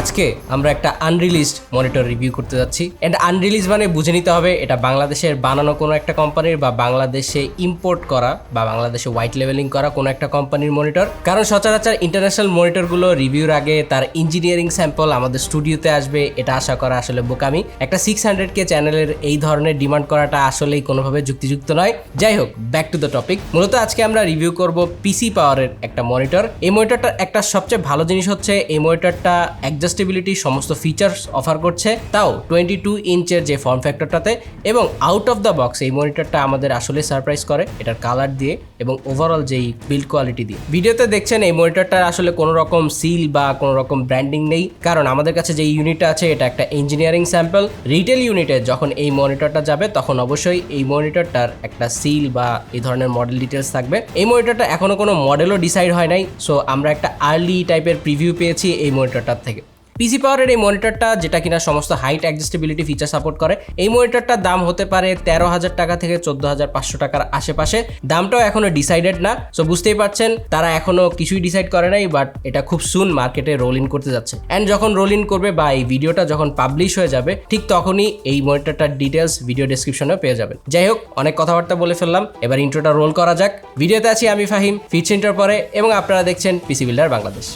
আজকে আমরা একটা আনরিলিজড মনিটর রিভিউ করতে যাচ্ছি। এন্ড আনরিলিজ মানে বুঝে নিতে হবে, এটা বাংলাদেশের বানানো কোনো একটা কোম্পানির বা বাংলাদেশে ইম্পোর্ট করা বা বাংলাদেশে হোয়াইট লেভেলিং করা কোনো একটা কোম্পানির মনিটর কারণ সচরাচর ইন্টারন্যাশনাল মনিটরগুলো রিভিউর আগে তার ইঞ্জিনিয়ারিং স্যাম্পল আমাদের স্টুডিওতে আসবে, এটা আশা করা আসলে বোকামি। একটা সিক্স হান্ড্রেড কে চ্যানেলের এই ধরনের ডিমান্ড করাটা আসলেই কোনোভাবে যুক্তিযুক্ত নয়। যাই হোক ব্যাক টু দ্য টপিক মূলত আজকে আমরা রিভিউ করব পিসি পাওয়ারের একটা মনিটর এই মনিটরটার একটা সবচেয়ে ভালো জিনিস হচ্ছে, এই মনিটরটা অ্যাডজাস্টেবিলিটি সমস্ত ফিচার্স অফার করছে। তাও টোয়েন্টি টু ইঞ্চের যে ফর্ম ফ্যাক্টরটাতে এবং আউট অফ দ্য বক্স এই মনিটরটা আমাদের আসলে সারপ্রাইজ করে এটার কালার দিয়ে এবং ওভারঅল যেই বিল্ড কোয়ালিটি দিয়ে। ভিডিওতে দেখছেন এই মনিটরটার আসলে কোনো রকম সিল বা কোনো রকম ব্র্যান্ডিং নেই। কারণ আমাদের কাছে যে ইউনিটটা আছে, এটা একটা ইঞ্জিনিয়ারিং স্যাম্পল রিটেল ইউনিটে যখন এই মনিটরটা যাবে, তখন অবশ্যই এই মনিটরটার একটা সিল বা এই ধরনের মডেল ডিটেলস থাকবে। এই মনিটরটা এখনও কোনো মডেলও ডিসাইড হয় নাই। সো আমরা একটা আর্লি টাইপের প্রিভিউ পেয়েছি এই মনিটরটার থেকে। পিসি পাওয়ারের এই মনিটরটা যেটা কিনা সমস্ত হাইট অ্যাডজাস্টেবিলিটি ফিচার সাপোর্ট করে, এই মনিটরটার দাম হতে পারে তেরো হাজার টাকা থেকে চোদ্দ হাজার পাঁচশো টাকার আশেপাশে। দামটাও এখনও ডিসাইডেড না সো বুঝতেই পারছেন, তারা এখনও কিছুই ডিসাইড করে নাই বাট এটা খুব সুন মার্কেটে রোল ইন করতে যাচ্ছে। অ্যান্ড যখন রোল ইন করবে বা এই ভিডিওটা যখন পাবলিশ হয়ে যাবে, ঠিক তখনই এই মনিটরটার ডিটেলস ভিডিও ডেসক্রিপশনে পেয়ে যাবেন। যাই হোক, অনেক কথাবার্তা বলে ফেললাম, এবার ইন্ট্রোটা রোল করা যাক। ভিডিওতে আছি আমি ফাহিম ফিট সেন্টার পরে, এবং আপনারা দেখছেন পিসি বিল্ডার বাংলাদেশ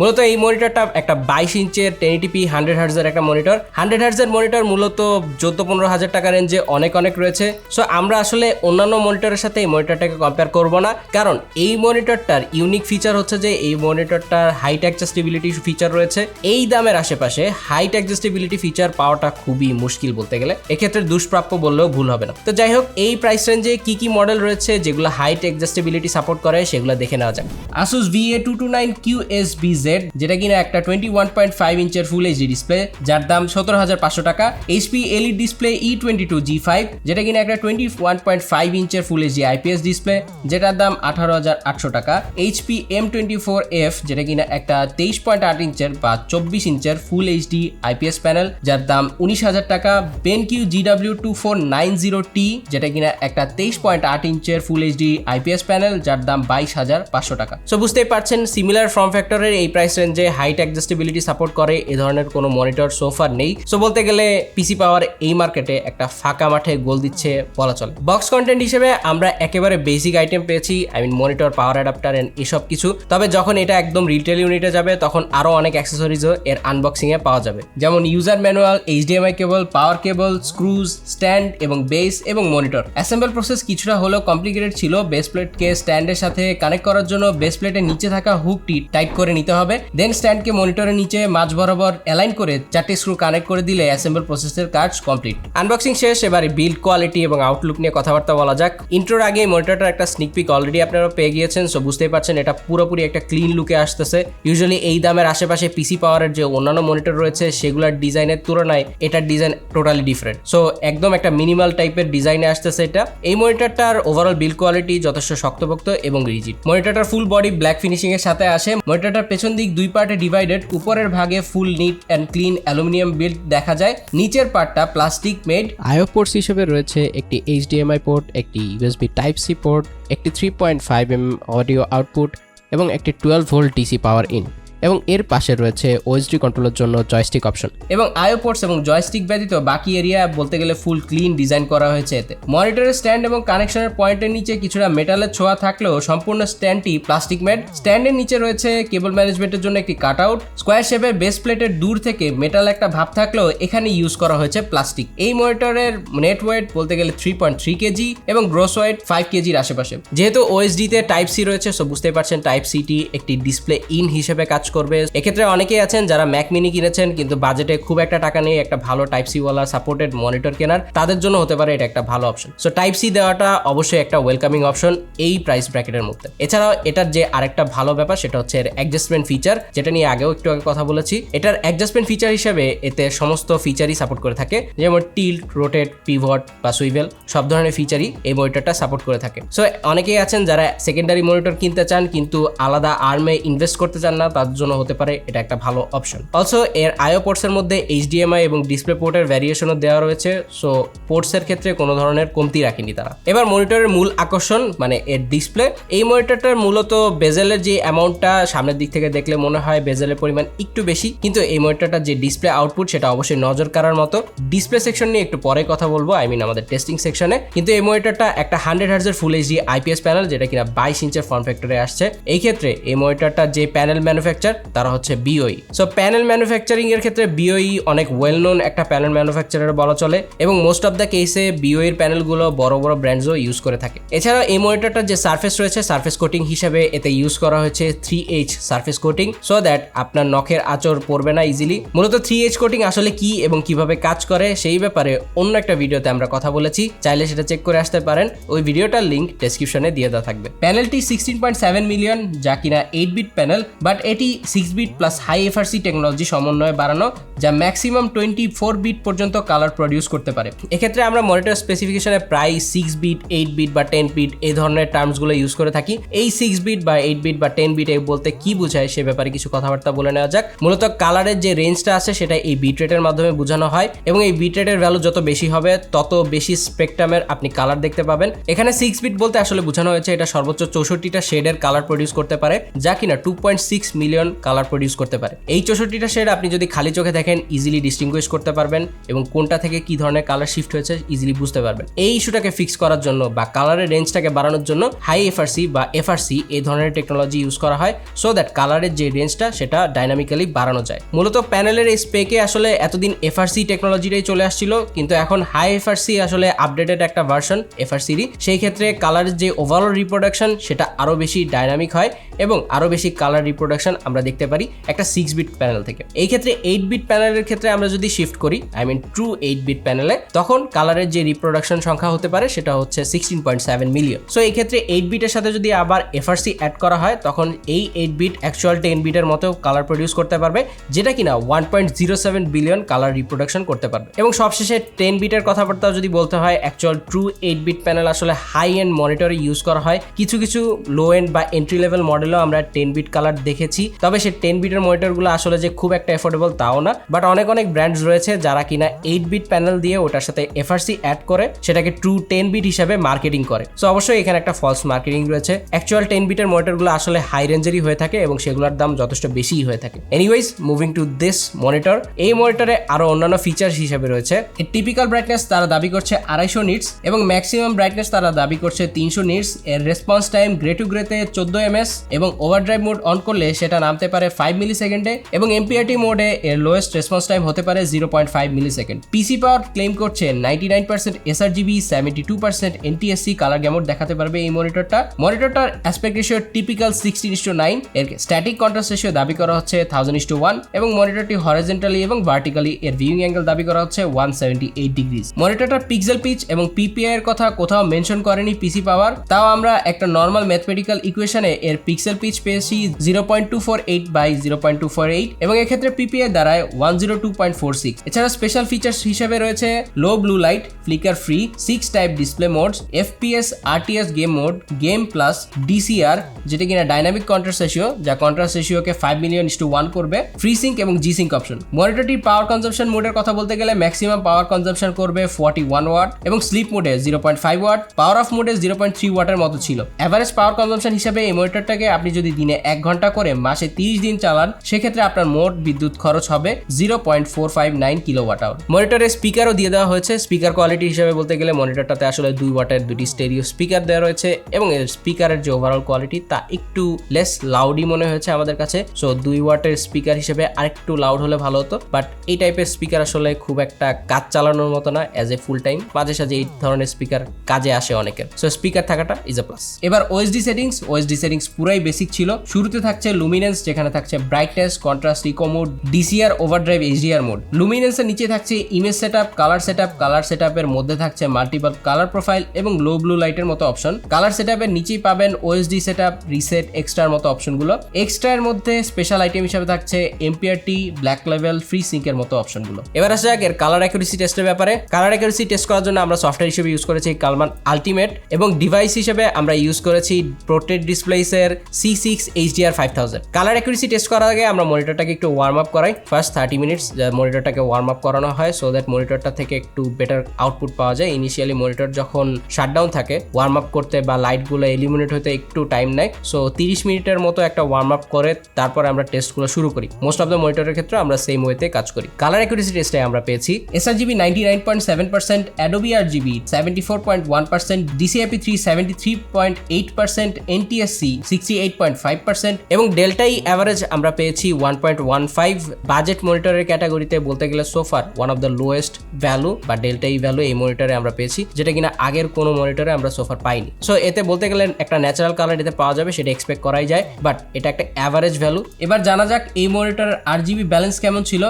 মূলত এই মনিটরটা একটা বাইশ ইঞ্চের টেন টিপি হান্ড্রেড হার্জের একটা মনিটর। হান্ড্রেড হার্জের মনিটর মূলত চোদ্দ পনেরো হাজার টাকা রেঞ্জে অনেক অনেক রয়েছে। সো আমরা আসলে অন্যান্য মনিটরের সাথে এই মনিটরটাকে কম্পেয়ার করব না। কারণ এই মনিটরটার ইউনিক ফিচার হচ্ছে যে এই মনিটরটার হাইট অ্যাডজাস্টেবিলিটি ফিচার রয়েছে। এই দামের আশেপাশে হাইট অ্যাডজাস্টেবিলিটি ফিচার পাওয়াটা খুবই মুশকিল বলতে গেলে। এক্ষেত্রে দুষ্প্রাপ্য বললেও ভুল হবে না। তো যাই হোক, এই প্রাইস রেঞ্জে কি কি মডেল রয়েছে, যেগুলো হাইট অ্যাডজাস্টেবিলিটি সাপোর্ট করে, সেগুলো দেখে নেওয়া যাক। Asus VA two two nine Q S B Z যেটা কিনা একটা টোয়েন্টি ওয়ান পয়েন্ট ফাইভ ইঞ্চের ফুল এইচডি ডিসপ্লে যার দাম সতেরো হাজার পাঁচশো টাকা। HP LE display E twenty two G five যেটা কিনা একটা টোয়েন্টি ওয়ান পয়েন্ট ফাইভ ইঞ্চের ফুল এইচডি আইপিএস ডিসপ্লে যেটার দাম আঠারো হাজার আটশো টাকা। HP M twenty four F যেটা কিনা একটা তেইশ পয়েন্ট আট ইঞ্চের বা চব্বিশ ইঞ্চের ফুল এইচডি আইপিএস প্যানেল যার দাম উনিশ হাজার টাকা। BenQ GW two four nine zero T যেটা কিনা একটা তেইশ পয়েন্ট আট ইঞ্চের ফুল এইচডি আইপিএস প্যানেল যার দাম বাইশ হাজার পাঁচশো টাকা। সো বুঝতেই পারছেন সিমিলার ফর্ম ফ্যাক্টরের এই প্রাইস রেঞ্জে হাইট অ্যাডজাস্টেবিলিটি সাপোর্ট করে, এ ধরনের কোনো মনিটর সোফার নেই। সো বলতে গেলে পিসি পাওয়ার এই মার্কেটে একটা ফাঁকা মাঠে গোল দিচ্ছে বলা চলে। বক্স কন্টেন্ট হিসেবে আমরা একেবারে বেসিক আইটেম পেয়েছি I mean monitor power adapter and এসব কিছু। তবে যখন এটা একদম রিটেল ইউনিটে যাবে, তখন আরও অনেক অ্যাক্সেসরিজও এর আনবক্সিং এ পাওয়া যাবে। যেমন user manual HDMI cable power cable screws stand এবং বেস এবং মনিটর অ্যাসেম্বল প্রসেস কিছুটা হলেও কমপ্লিকেটেড ছিল। বেস প্লেটকে স্ট্যান্ডের সাথে কানেক্ট করার জন্য বেস প্লেটের নিচে থাকা হুকটি টাইট করে নিতে হবে। দেন স্ট্যান্ডকে মনিটরের নিচে মাঝ বরাবর অ্যালাইন করে চারটে স্ক্রু কানেক্ট করে দিলে অ্যাসেম্বল প্রসেসের কাজ কমপ্লিট আনবক্সিং শেষ, এবারে বিল্ড কোয়ালিটি এবং আউটলুক নিয়ে কথাবার্তা বলা যাক। ইন্ট্রোর আগে মনিটরটার একটা স্নিক পিক অলরেডি আপনারা পেয়ে গিয়েছেন সো বুঝতেই পারছেন এটা পুরোপুরি একটা ক্লিন লুকে আসতেছে। ইউজুয়ালি এই দামের আশেপাশে পিসি পাওয়ারের যে অন্যান্য মনিটর রয়েছে, সেগুলোর ডিজাইনের তুলনায় এটার ডিজাইন টোটালি ডিফারেন্ট সো একদম একটা মিনিমাল টাইপের ডিজাইনে আসতেছে এটা। এই মনিটরটার ওভারঅল বিল কোয়ালিটি যথেষ্ট শক্তপোক্ত এবং রিজিড মনিটরটার ফুল বডি ব্ল্যাক ফিনিশিং এর সাথে আসে। মনিটরটার পেছন দিক দুই পার্টে ডিভাইডেড উপরের ভাগে full neat and clean aluminium build দেখা যায়, নিচের পার্টটা প্লাস্টিক মেড আইও পোর্টস হিসেবে রয়েছে একটি এইচডিএমআই পোর্ট একটি ইউএসবি টাইপ সি পোর্ট একটি three point five M audio output এবং একটি twelve volt DC power in এবং এর পাশে রয়েছে ওএসডি কন্ট্রোলের জন্য জয়স্টিক অপশন এবং আইও পোর্টস এবং জয়স্টিক ব্যতীত বাকি এরিয়া বলতে গেলে ফুল ক্লিন ডিজাইন করা হয়েছে এতে। মনিটরের স্ট্যান্ড এবং কানেকশনের পয়েন্টের নিচে কিছুটা মেটালের ছোঁয়া থাকলেও সম্পূর্ণ স্ট্যান্ডটি প্লাস্টিক মেড স্ট্যান্ডের নিচে রয়েছে কেবল ম্যানেজমেন্টের জন্য একটি কাট আউট স্কোয়ার শেপের বেস প্লেটের দূর থেকে মেটাল একটা ভাব থাকলেও এখানে ইউজ করা হয়েছে প্লাস্টিক এই মনিটরের নেট ওয়েট বলতে গেলে থ্রি পয়েন্ট থ্রি কেজি এবং গ্রোস ওয়েট ফাইভ কেজির আশেপাশে। যেহেতু ওএসডি তে টাইপ সি রয়েছে সো বুঝতেই পারছেন টাইপ সিটি একটি ডিসপ্লে ইন হিসেবে কাজ করবে। এক্ষেত্রে অনেকেই আছেন যারা ম্যাক মিনি কিনেছেন, কিন্তু বাজেটে খুব একটা টাকা নেই, একটা ভালো টাইপ সি ওয়ালা সাপোর্টেড মনিটর কেনার। তাদের জন্য হতে পারে এটা একটা ভালো অপশন সো টাইপ সি দেওয়াটা অবশ্যই একটা ওয়েলকামিং অপশন এই প্রাইস ব্র্যাকেটের মধ্যে। এছাড়াও এটার যে আরেকটা ভালো ব্যাপার, সেটা হচ্ছে এর অ্যাডজাস্টমেন্ট ফিচার যেটা নিয়ে আগেও একটু আগে কথা বলেছি। এটার অ্যাডজাস্টমেন্ট ফিচার হিসেবে এতে সমস্ত ফিচারই সাপোর্ট করে থাকে। যেমন টিল্ট রোটেট পিভট বা সুইভেল সব ধরনের ফিচারই এই মনিটরটা সাপোর্ট করে থাকে। সো অনেকেই আছেন যারা সেকেন্ডারি মনিটর কিনতে চান, কিন্তু আলাদা আর্মে ইনভেস্ট করতে চান না, তার জন্য হতে পারে, এটা একটা ভালো অপশন অলসো এর আইও পোর্টসের মধ্যে এইচডিএমআই এবং ডিসপ্লে পোর্টের ভ্যারিয়েশনও দেওয়া রয়েছে সো পোর্টসের ক্ষেত্রে কোনো ধরনের কমতি রাখেনি তারা। এবার মনিটরের মূল আকর্ষণ মানে এর ডিসপ্লে এই মনিটরটার মূলত বেজেলের যে অ্যামাউন্টটা সামনের দিক থেকে দেখলে মনে হয় বেজেলের পরিমাণ একটু বেশি, কিন্তু এই মনিটরটার যে ডিসপ্লে আউটপুট সেটা অবশ্যই নজর কাড়ার মতো। ডিসপ্লে সেকশন নিয়ে একটু পরে কথা বলব আই মিন আমাদের টেস্টিং সেকশনে কিন্তু এই মনিটরটা একটা হান্ড্রেড হার্জের ফুল এইচডি আইপিএস প্যানেল যেটা কিনা বাইশ ইঞ্চের ফর্ম ফ্যাক্টরে আসছে। এই ক্ষেত্রে এই মনিটরটার যে প্যানেল ম্যানুফ্যাকচার তারা হচ্ছে বিওই সো প্যানেল ম্যানুফ্যাকচারিং এর ক্ষেত্রে বিওই অনেক ওয়েল নোন একটা প্যানেল ম্যানুফ্যাকচারার বলা চলে এবং মোস্ট অফ দ্য কেসে বিওই এর প্যানেলগুলো বড় বড় ব্র্যান্ডসও ইউজ করে থাকে। এছাড়া এই মনিটরটার যে সার্ফেস রয়েছে সার্ফেস কোটিং হিসেবে এতে ইউজ করা হয়েছে three H surface coating so that আপনার নখের আচর পড়বে না ইজিলি মূলত থ্রি এইচ কোটিং আসলে কি এবং কীভাবে কাজ করে সেই ব্যাপারে অন্য একটা ভিডিওতে আমরা কথা বলেছি। চাইলে সেটা চেক করে আসতে পারেন। ওই ভিডিওটার লিঙ্ক ডেসক্রিপশনে দিয়ে দেওয়া থাকবে। প্যানেলটি সিক্সটিন পয়েন্ট সেভেন মিলিয়ন যা কিনা এইট বিট প্যানেল বাট এটি six bit plus high FRC technology সমন্বয়ে বাড়ানো, যা ম্যাক্সিমাম টোয়েন্টি ফোর বিট পর্যন্ত কালার প্রডিউস করতে পারে। এক্ষেত্রে আমরা মনিটর স্পেসিফিকেশনে প্রায় সিক্স বিট এইট বিট বা টেন বিট এই ধরনের টার্মসগুলো ইউজ করে থাকি। এই সিক্স বিট বা এইট বিট বা টেন বিট বলতে কি বোঝায় সে ব্যাপারে কিছু কথাবার্তা বলে নেওয়া যাক। মূলত কালারের যে রেঞ্জটা আছে, সেটা এই বিট রেটের মাধ্যমে বোঝানো হয় এবং এই বিট রেটের ভ্যালু যত বেশি হবে, তত বেশি স্পেকট্রামের আপনি কালার দেখতে পাবেন। এখানে সিক্স বিট বলতে আসলে বোঝানো হয়েছে, এটা সর্বোচ্চ চৌষট্টিটা শেডের কালার প্রডিউস করতে পারে, যা কিনা two point six million colour produce করতে পারে। এই চৌষট্টিটা শেড আপনি যদি খালি চোখে দেখেন ইজিলি ডিস্টিংগুইশ করতে পারবেন এবং কোনটা থেকে কি ধরনের কালার শিফট হয়েছে ইজিলি বুঝতে পারবেন। এই ইস্যুটাকে ফিক্স করার জন্য বা কালারের রেঞ্জটাকে বাড়ানোর জন্য হাই এফআরসি বা এফআরসি এই ধরনের টেকনোলজি ইউজ করা হয় সো দ্যাট কালারের যে রেঞ্জটা সেটা ডাইনামিক্যালি বাড়ানো যায়। মূলত প্যানেলের এই স্পেকে আসলে এতদিন এফআরসি টেকনোলজিটাই চলে আসছিল, কিন্তু এখন হাই এফআরসি আসলে আপডেটেড একটা ভার্সন এফআরসিরই সেই ক্ষেত্রে কালারের যে ওভারঅল রিপ্রোডাকশন সেটা আরও বেশি ডাইনামিক হয় এবং আরও বেশি কালার রিপ্রোডাকশন আমরা দেখতে পারি একটা সিক্স বিট প্যানেল থেকে। এই ক্ষেত্রে এইট বিট প্যানেলের ক্ষেত্রে আমরা যদি শিফট করি I mean true eight bit প্যানেলে তখন কালারের যে রিপ্রোডাকশন সংখ্যা হতে পারে সেটা হচ্ছে sixteen point seven million so এই ক্ষেত্রে এইট বিটের সাথে যদি আবার এফআরসি অ্যাড করা হয়, তখন এই এইট বিট অ্যাকচুয়াল টেন বিটের মতো কালার প্রডিউস করতে পারবে, যেটা কিনা one point zero seven billion colour reproduction করতে পারবে। এবং সবশেষে টেন বিটের কথাবার্তা যদি বলতে হয় actual true eight bit panel আসলে হাই এন্ড মনিটরে ইউজ করা হয়। কিছু কিছু লো এন্ড বা এন্ট্রি লেভেল মডেলও আমরা টেন বিট কালার দেখেছি। তবে সে টেন বিটের মনিটরগুলো আসলে যে খুব একটা এফোর্ডেবল তাও না বাট অনেক অনেক ব্র্যান্ডস রয়েছে যারা কিনা এইট বিট প্যানেল দিয়ে ওটার সাথে এফআরসি অ্যাড করে সেটাকে ট্রু টেন বিট হিসাবে মার্কেটিং করে। সো অবশ্যই এখানে একটা ফলস মার্কেটিং রয়েছে। অ্যাকচুয়াল টেন বিটের মনিটরগুলো আসলে হাই রেঞ্জেরই হয়ে থাকে এবং সেগুলোর দাম যথেষ্ট বেশিই হয়ে থাকে। Anyways moving to this monitor এই মনিটরে আরও অন্যান্য ফিচার্স হিসেবে রয়েছে। টিপিক্যাল ব্রাইটনেস তারা দাবি করছে আড়াইশো নিটস এবং ম্যাক্সিমাম ব্রাইটনেস তারা দাবি করছে তিনশো নিটস এর রেসপন্স টাইম গ্রে টু গ্রেতে চোদ্দ এমএস এবং ওভারড্রাইভ মোড অন করলে সেটা নামতে পারে ফাইভ মিলি সেকেন্ডে এবং এমপিআরটি মোডে এর লোয়েস্ট রেসপন্স টাইম হতে পারে zero point five millisecond PC power claim করছে ninety nine percent sRGB seventy two percent NTSC colour gamut দেখাতে পারবে এই মনিটরটা মনিটরটার aspect ratio typical sixteen is to nine এর স্ট্যাটিক কন্ট্রাস্ট রেশিও দাবি করা হচ্ছে থাউজেন্ড ইস্টু ওয়ান এবং মনিটরটি হরিজেন্টালি এবং ভার্টিক্যালি এর ভিউইং অ্যাঙ্গেল দাবি করা হচ্ছে ওয়ান সেভেন্টি এইট ডিগ্রিজ মনিটরটার পিক্সেল পিচ এবং পিপিআই এর কথা কোথাও মেনশন করেনি পিসি পাওয়ার তাও আমরা একটা নর্মাল ম্যাথমেটিক্যাল ইকুয়েশনে এর পিক্সেল পিচ পেয়েছি zero point two four eight by zero point two four eight এবং এক্ষেত্রে পিপিআই দ্বারায় one zero two point four six এছাড়া স্পেশাল ফিচার্স হিসেবে রয়েছে low blue light flicker free six type display modes FPS RTS game mode game plus DCR যেটা কিনা dynamic contrast ratio যা contrast রেশিওকে ফাইভ মিলিয়ন টু ওয়ান করবে free sync এবং G sync option মনিটরটির power consumption মোডের কথা বলতে গেলে ম্যাক্সিমাম পাওয়ার কনজাম্পশন করবে ফর্টি ওয়ান ওয়াট এবং স্লিপ মোডে zero point five watt power off মোডে জিরো পয়েন্ট থ্রি ওয়াটের মতো ছিল। অ্যাভারেজ পাওয়ার কনজাম্পশন হিসেবে এই মনিটরটাকে আপনি যদি দিনে এক ঘণ্টা করে মাসে তিরিশ দিন চালান, সেক্ষেত্রে আপনার মোট বিদ্যুৎ খরচ হবে zero point four five nine kilowatt hour. মনিটরের স্পিকারও দিয়ে দেওয়া হয়েছে। স্পিকার কোয়ালিটি হিসেবে বলতে গেলে মনিটরটাতে আসলে দুই ওয়াটের, দুটি স্টেরিও স্পিকার দেওয়া রয়েছে এবং এর স্পিকারের যে ওভারঅল কোয়ালিটি তা একটু লেস লাউডই মনে হয়েছে আমাদের কাছে। সো দুই ওয়াটের স্পিকার হিসেবে আরেকটু লাউড হলে ভালো হতো। বাট এই টাইপের স্পিকার আসলে খুব একটা কাজ চালানোর মতো না অ্যাজ এ ফুল টাইম মাঝে সাঝে এই ধরনের স্পিকার কাজে আসে অনেকের। সো স্পিকার থাকাটা ইজ এ প্লাস এবার ওএসডি সেটিংস ওএসডি সেটিংস পুরাই বেসিক ছিল। শুরুতে থাকছে লুমিনেন্স যেখানে থাকছে brightness contrast eco mode DCR overdrive HDR mode লুমিনেন্সের নিচে থাকছে image setup colour setup colour সেটআপের মধ্যে থাকছে মাল্টিপল কালার প্রোফাইল এবং লো ব্লু লাইটের মতো অপশন কালার সেটআপের নিচেই পাবেন ওএসডি সেটআপ রিসেট এক্সট্রার মতো অপশনগুলো এক্সট্রা এর মধ্যে স্পেশাল আইটেম হিসেবে থাকছে এমপিআরটি ব্ল্যাক লেভেল ফ্রি সিঙ্কের মতো অপশনগুলো এবার আসা যাক এর কালার অ্যাকুরেসি টেস্টের ব্যাপারে। কালার অ্যাকুরেসি টেস্ট করার জন্য আমরা সফটওয়্যার হিসেবে ইউজ করেছি কালমান আলটিমেট এবং ডিভাইস হিসেবে আমরা ইউজ করেছি প্রোটেড ডিসপ্লেসের C six HDR five thousand colour accuracy test করার আগে আমরা মনিটরটাকে একটু ওয়ার্ম আপ করাই। ফার্স্ট থার্টি মিনিটস মনিটরটাকে ওয়ার্ম আপ করানো হয় সো দ্যাট মনিটরটা থেকে একটু বেটার আউটপুট পাওয়া যায়। ইনিশিয়ালি মনিটর যখন শাটডাউন থাকে ওয়ার্ম আপ করতে বা লাইটগুলো এলিমিনেট হতে একটু টাইম নেয়। সো তিরিশ মিনিটের মতো একটা ওয়ার্ম আপ করে তারপরে আমরা টেস্টগুলো শুরু করি। মোস্ট অফ দ্য মনিটরের ক্ষেত্রে আমরা সেম ওয়েতে কাজ করি। কালার অ্যাকুরেসি টেস্টে আমরা পেয়েছি sRGB ninety nine point seven percent Adobe RGB seventy four point one percent DCIP three seventy three point eight percent NTSC sixty eight point five percent এবং delta E average আমরা পেয়েছি one point one five budget monitor ক্যাটাগরিতে বলতে গেলে so far one of the lowest value বা delta E value এই মনিটরে আমরা পেয়েছি, যেটা কিনা আগের কোনো মনিটরে আমরা সোফার পাইনি। সো এতে বলতে গেলে একটা ন্যাচারাল কালার এতে পাওয়া যাবে, সেটা এক্সপেক্ট করাই যায় বাট এটা একটা অ্যাভারেজ ভ্যালু এবার জানা যাক এই মনিটরের আর জিবি ব্যালেন্স কেমন ছিল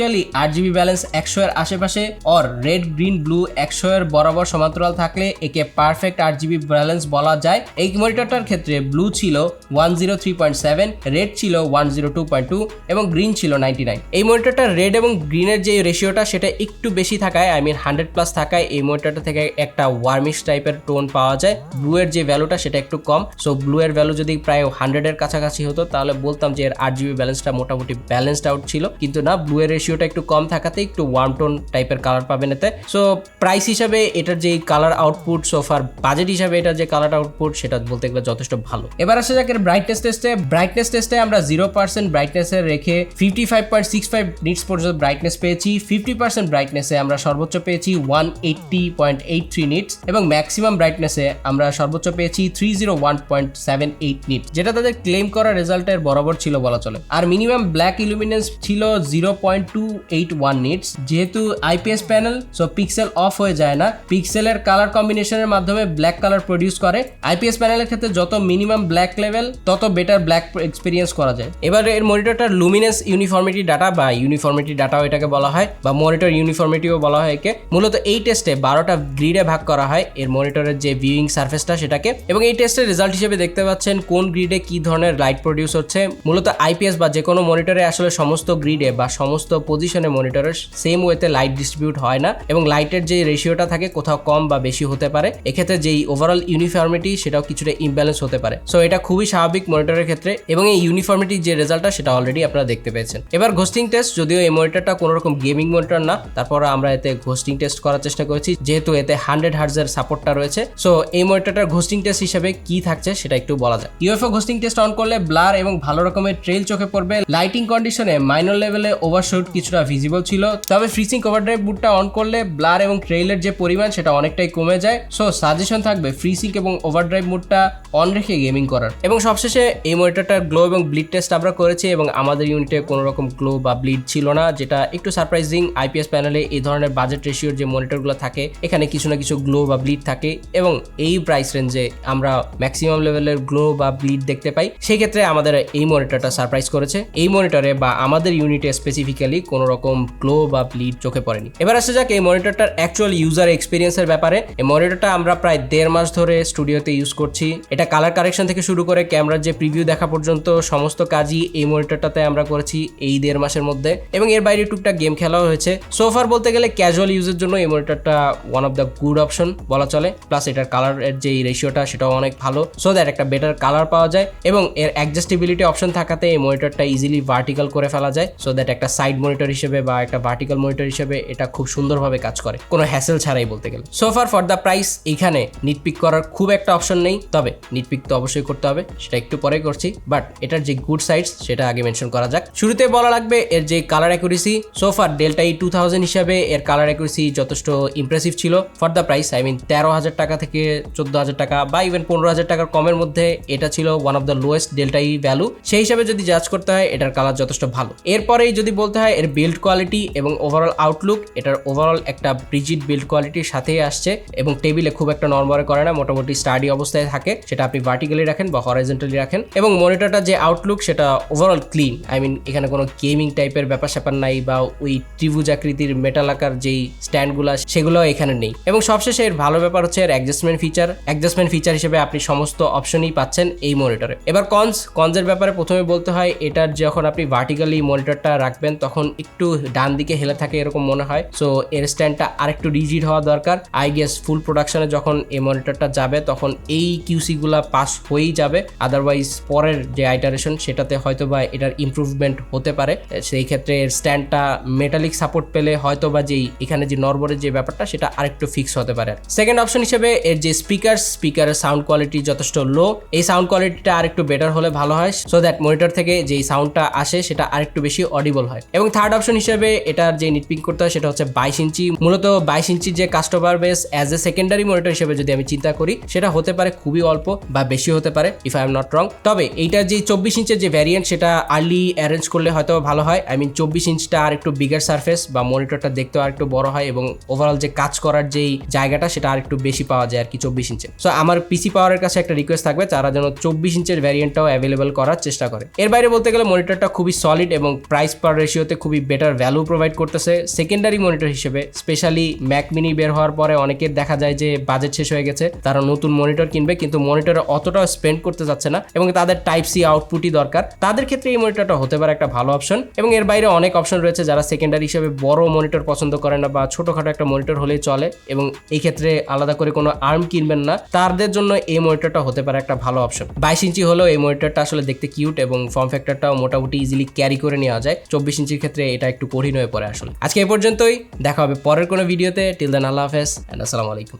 অ্যাকচুয়ালি আট জিবি ব্যালেন্স একশো এর আশেপাশে অর রেড গ্রিন ব্লু একশো এর বরাবর সমান্তরাল থাকলে একে পারফেক্ট আট জিবি ব্যালেন্স বলা যায়। এই মনিটরটার ক্ষেত্রে ব্লু ছিল one zero three point seven red ছিল one zero two point two এবং গ্রিন ছিল নাইনটি নাইন এই মনিটরটা রেড এবং গ্রিনের যে রেশিওটা সেটা একটু বেশি থাকায় আই মিন হান্ড্রেড প্লাস থাকায় এই মনিটরটা থেকে একটা ওয়ার্মিশ টাইপের টোন পাওয়া যায়। ব্লু এর যে ভ্যালুটা সেটা একটু কম। সো ব্লু এর ভ্যালু যদি প্রায় হান্ড্রেডের কাছাকাছি হতো, তাহলে বলতাম যে এর আট জিবি ব্যালেন্সটা মোটামুটি ব্যালেন্সড আউট ছিল। কিন্তু না ব্লু এর রেশিওটা একটু কম থাকাতে একটু ওয়ার্ম টোন টাইপের কালার পাবেন এতে। সো প্রাইস হিসাবে এটার যে কালার আউটপুট সোফার বাজেট হিসাবে এটার যে কালার আউটপুট সেটা বলতে গেলে যথেষ্ট ভালো। এবার আসা যাক এর ব্রাইটনেস টেস্টে ব্রাইটনেস টেস্টে আমরা জিরো পার্সেন্ট ব্রাইটনেসে রেখে fifty five point six five nits পর্যন্ত ব্রাইটনেস পেয়েছি। ফিফটি পার্সেন্ট ব্রাইটনেসে আমরা সর্বোচ্চ পেয়েছি one eighty point eight three nits এবং ম্যাক্সিমাম ব্রাইটনেসে আমরা সর্বোচ্চ পেয়েছি three zero one point seven eight nit যেটা তাদের ক্লেম করা রেজাল্টের বরাবর ছিল বলা চলে। আর মিনিমাম ব্ল্যাক ইলুমিনেন্স ছিল zero point two eight one nits যেহেতু IPS panel so pixel off হয়ে যায় না। পিক্সেলের কালার কম্বিনেশনের মাধ্যমে ব্ল্যাক কালার প্রডিউস করে। আইপিএস প্যানেলের ক্ষেত্রে যত মিনিমাম ব্ল্যাক লেভেল তত বেটার ব্ল্যাক এক্সপিরিয়েন্স করা যায়। এবার এর মনিটরটার লুমিনেন্স ইউনিফর্মিটি ডাটা বা ইউনিফর্মিটি ডাটাও এটাকে বলা হয়, বা মনিটর ইউনিফর্মিটিও বলা হয় একে। মূলত এই টেস্টে বারোটা গ্রিডে ভাগ করা হয় এর মনিটরের যে ভিউইং সার্ফেসটা সেটাকে। এবং এই টেস্টের রেজাল্ট হিসেবে দেখতে পাচ্ছেন কোন গ্রিডে কি ধরনের লাইট প্রডিউস হচ্ছে। মূলত আইপিএস বা যে কোনো মনিটরে আসলে সমস্ত গ্রিডে বা সমস্ত পজিশনে মনিটরের সেম ওয়েতে লাইট ডিস্ট্রিবিউট হয় না এবং লাইটের যে রেশিওটা থাকে কোথাও কম বা বেশি হতে পারে, এক্ষেত্রে যেই ওভারঅল ইউনিফর্মিটি সেটাও কিছুটা ইমব্যালেন্স হতে পারে। সো এটা খুবই স্বাভাবিক মনিটরের ক্ষেত্রে এবং এই ইউনিফর্মিটির যে রেজাল্টটা সেটা অলরেডি আপনারা দেখতে পেয়েছেন। এবার ঘোস্টিং টেস্ট যদিও এই মনিটরটা কোনো রকম গেমিং মনিটর না তারপর আমরা এতে ঘোস্টিং টেস্ট করার চেষ্টা করেছি, যেহেতু এতে হান্ড্রেড হার্জের সাপোর্টটা রয়েছে। সো এই মনিটরটার ঘোস্টিং টেস্ট হিসেবে কি থাকছে সেটা একটু বলা যায় ইউএফও ঘোস্টিং টেস্ট অন করলে ব্লার এবং ভালো রকমের ট্রেল চোখে পড়বে। লাইটিং কন্ডিশনে মাইনর লেভেলে ওভারশুট কিছুটা ভিজিবল ছিল। তবে ফ্রিসিং ওভারড্রাইভ বুটটা অন করলে ব্লার এবং ট্রেইলের যে পরিমাণ সেটা অনেকটাই কমে যায়। সো সাজেশন থাকবে ফ্রিসিং এবং ওভারড্রাইভ মুডটা অন রেখে গেমিং করার। এবং সবশেষে এই মনিটরটার গ্লো এবং ব্লিড টেস্ট আমরা করেছি এবং আমাদের ইউনিটে কোনো রকম গ্লো বা ব্লিড ছিল না, যেটা একটু সারপ্রাইজিং আইপিএস প্যানেলে এই ধরনের বাজেট রেশিওর যে মনিটরগুলো থাকে, এখানে কিছু না কিছু গ্লো বা ব্লিড থাকে এবং এই প্রাইস রেঞ্জে আমরা ম্যাক্সিমাম লেভেলের গ্লো বা ব্লিড দেখতে পাই। সেক্ষেত্রে আমাদের এই মনিটরটা সারপ্রাইজ করেছে। এই মনিটরে বা আমাদের ইউনিটে স্পেসিফিক্যালি কোনো রকম গ্লো বা ব্লিড চোখে পড়েনি। এবার আসা যাক এই মনিটরটার অ্যাকচুয়াল ইউজার এক্সপিরিয়েন্সের ব্যাপারে। এই মনিটরটা আমরা প্রায় দেড় মাস ধরে স্টুডিওতে ইউজ করছি। এটা কালার কারেকশন থেকে শুরু করে ক্যামেরার যে প্রিভিউ দেখা পর্যন্ত সমস্ত কাজই এই মনিটরটাতে আমরা করেছি এই দেড় মাসের মধ্যে। এবং এর বাইরে টুকটাক গেম খেলাও হয়েছে। সোফার বলতে গেলে ক্যাজুয়াল ইউজের জন্য এই মনিটরটা one of the good option বলা চলে। প্লাস এটার কালারের যে রেশিওটা সেটাও অনেক ভালো। সো দ্যাট একটা বেটার কালার পাওয়া যায়। এবং এর অ্যাডজাস্টেবিলিটি অপশন থাকাতে এই মনিটরটা ইজিলি ভার্টিক্যাল করে ফেলা যায়। সো দ্যাট একটা সাইড মনিটর হিসেবে বা একটা ভার্টিক্যাল মনিটর হিসেবে এটা খুব সুন্দরভাবে কাজ করে। কোনো হ্যাসেল ছাড়াই বলতে গেলে। সোফার ফর দ্য প্রাইস এইখানে নিটপিক করার খুব একটা অপশন নেই। তবে নিটপিক তো অবশ্যই করতে হবে, সেটা একটু পরে করছি। বাট এটার যে গুড সাইডস সেটা আগে মেনশন করা যাক। শুরুতে বলা লাগবে এর যে colour accuracy so far delta E two thousand হিসাবে এর কালার অ্যাকুরেসি যথেষ্ট ইমপ্রেসিভ ছিল। For the price I mean তেরো হাজার টাকা থেকে চোদ্দ হাজার টাকা বা ইভেন পনেরো হাজার টাকার কমের মধ্যে এটা ছিল one of the lowest delta E value সেই হিসাবে যদি জাজ করতে হয়, এটার কালার যথেষ্ট ভালো। এরপরেই যদি বলতে হয় এর বিল্ড কোয়ালিটি এবং ওভারঅল আউটলুক এটার ওভারঅল একটা ব্রিজিড বিল্ড কোয়ালিটির সাথেই আসছে এবং টেবিলে খুব একটা নরমরে করে না, মোটামুটি স্টাডি অবস্থায় থাকে, সেটা আপনি ভার্টিক্যালি রাখেন বা হরাইজেন্টালি রাখেন এবং মনিটরটা যে আউটলুক সেটা ওভারঅল ক্লিন আই মিন এখানে কোনো গেমিং টাইপের ব্যাপার স্যাপার নাই বা ওই ত্রিভুজ আকৃতির মেটাল আকার যেই স্ট্যান্ডগুলো সেগুলো এখানে নেই এবং সবশেষে এর ভালো ব্যাপার হচ্ছে এর অ্যাডজাস্টমেন্ট ফিচার অ্যাডজাস্টমেন্ট ফিচার হিসেবে আপনি সমস্ত অপশনই পাচ্ছেন এই মনিটরে এবার কনস কনসের ব্যাপারে প্রথমে বলতে হয়, এটার যখন আপনি ভার্টিক্যালি মনিটরটা রাখবেন, তখন একটু ডান দিকে হেলে থাকে এরকম মনে হয়। সো এর স্ট্যান্ডটা আরেকটু রিজিড হওয়া দরকার। আই গেস ফুল প্রোডাকশনে যখন এই মনিটরটা যাবে, তখন এই কিউসিগুলা পাস হয়েই যাবে। আদারওয়াইজ পরের যে আইটারেশন সেটাতে হয়তো বা এটার ইমপ্রুভমেন্ট হতে পারে। সেই ক্ষেত্রে এর স্ট্যান্ডটা মেটালিক সাপোর্ট পেলে হয়তো বা যেই, এখানে যে নরবরের যে ব্যাপারটা, সেটা আরেকটু ফিক্স হতে পারে। সেকেন্ড অপশন হিসেবে এর যে স্পিকার স্পিকারের সাউন্ড কোয়ালিটি যথেষ্ট লো এই সাউন্ড কোয়ালিটিটা আরেকটু বেটার হলে ভালো হয়। সো দ্যাট মনিটর থেকে যেই সাউন্ডটা আসে, সেটা আরেকটু বেশি অডিবল হয়। এবং থার্ড অপশন হিসেবে এটার যে নিটপিং করতে হয় সেটা হচ্ছে বাইশ ইঞ্চি। মূলত বাইশ ইঞ্চির যে customer base as a secondary monitor হিসেবে যদি আমি চিন্তা করি, সেটা হতে পারে খুবই অল্প বা বেশি হতে পারে if I am not wrong তবে এইটার যে চব্বিশ ইঞ্চের যে ভ্যারিয়েন্ট সেটা আর্লি অ্যারেঞ্জ করলে হয়তো ভালো হয়। আই মিন চব্বিশ ইঞ্চটা আর একটু বিগার সার্ফেস বা মনিটরটা দেখতেও আর একটু বড় হয় এবং ওভারঅল যে কাজ করার যেই জায়গাটা, সেটা আর একটু বেশি পাওয়া যায় আর কি চব্বিশ ইঞ্চে। সো আমার পিসি পাওয়ারের কাছে একটা রিকোয়েস্ট থাকবে, তারা যেন চব্বিশ ইঞ্চের ভ্যারিয়েন্টটাও অ্যাভেলেবল করার চেষ্টা করে। এর বাইরে বলতে গেলে মনিটরটা খুবই সলিড এবং প্রাইস পার রেশিওতে খুবই বেটার ভ্যালু প্রোভাইড করতেছে। সেকেন্ডারি মনিটর হিসেবে স্পেশালি ম্যাক মিনি বের হওয়ার পরে অনেকের দেখা যায় যে বাজেট শেষ হয়ে গেছে, তারা নতুন মনিটর কিনবে, কিন্তু মনিটরে অতটাও স্পেন্ড করতে যাচ্ছে না এবং তাদের টাইপ সি আউটপুটই দরকার। তাদের ক্ষেত্রে এই মনিটরটা হতে পারে একটা ভালো অপশন এবং এর বাইরে অনেক অপশন রয়েছে যারা সেকেন্ডারি হিসেবে বড় মনিটর পছন্দ করে না বা ছোটখাটো একটা মনিটর হলেই চলে এবং এই ক্ষেত্রে আলাদা করে কোনো আর্ম কিনবেন না। তাদের জন্য এই মনিটরটা হতে পারে একটা ভালো অপশন বাইশ ইঞ্চি হলেও এই মনিটরটা আসলে দেখতে কিউট এবং ফর্ম ফ্যাক্টরটাও মোটামুটি ইজিলি ক্যারি করে নেওয়া যায়। চব্বিশ ইঞ্চির ক্ষেত্রে এটা একটু কঠিন হয়ে পড়ে আসলে। আজকে এ পর্যন্তই, দেখা হবে পরের কোনো ভিডিওতে টিল দেন আল্লাহ হাফেজ অ্যান্ড আসসালামু আলাইকুম।